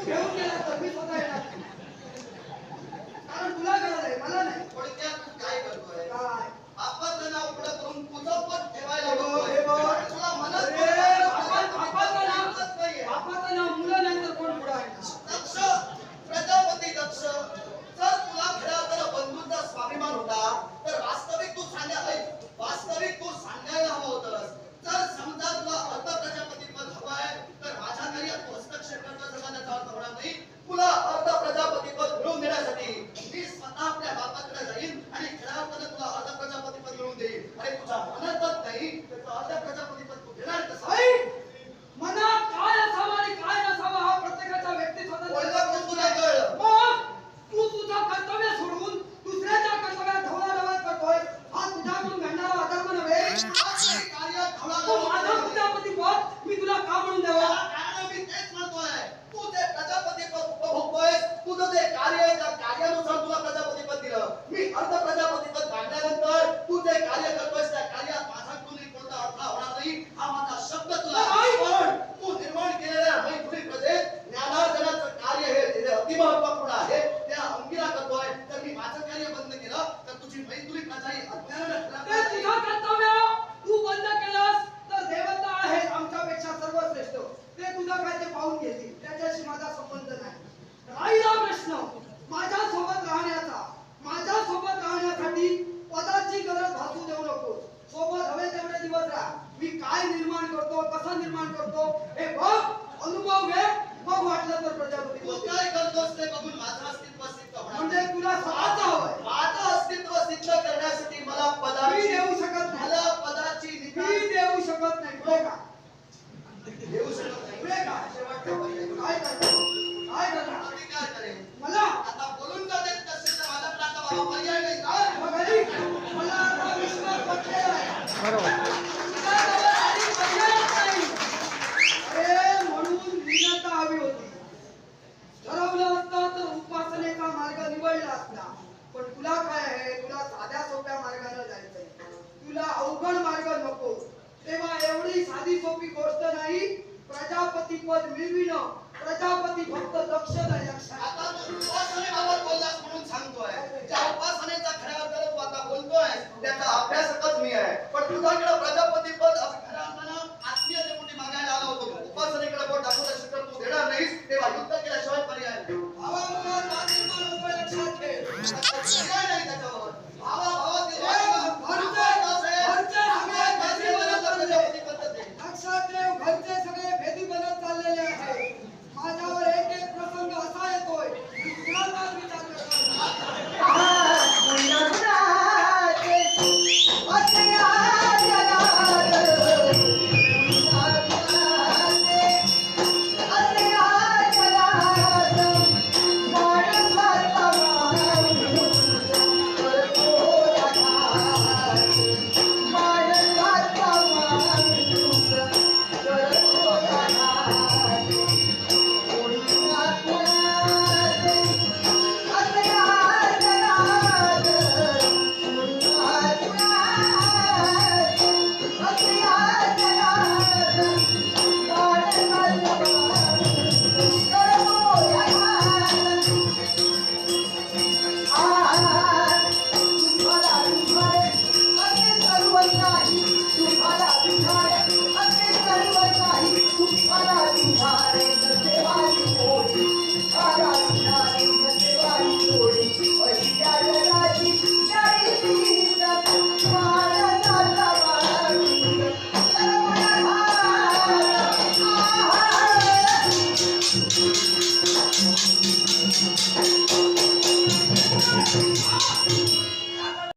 Kéo xe ra 了 करतो. हे बघ अनुभव घे. मग वाटलं तर प्रजापती तू काय करतोस ते बघून माझं अस्तित्व सिद्ध म्हणजे तुला माझं अस्तित्व सिद्ध करण्यासाठी मला पदाची देऊ शकत मला पदाची देऊ शकत नाही. पुढे का? देऊ शकत नाही. पुढे का? काय काय करणार? करेल मला आता बोलून का देत तसे माझा प्रांत बाबा पर्याय नाही. मला विश्वास बरोबर. साधी सोपी गोष्ट नाही. प्रजापती पद मिळविण प्रजापती फक्त दक्ष नाही उपासनेबाबत बोललास म्हणून सांगतोय. त्या उपासनेचा खऱ्या तू आता बोलतोय. त्याचा अभ्यासकच मी आहे. पण तुझ्याकडे प्रजापती पद खऱ्या अर्थानं आत्मीय डेपुटी मागायला आला होतो. उपासनेकडे बोट दाखवता शिकत तू देणार नाहीस तेव्हा युद्ध केल्याशिवाय पर्याय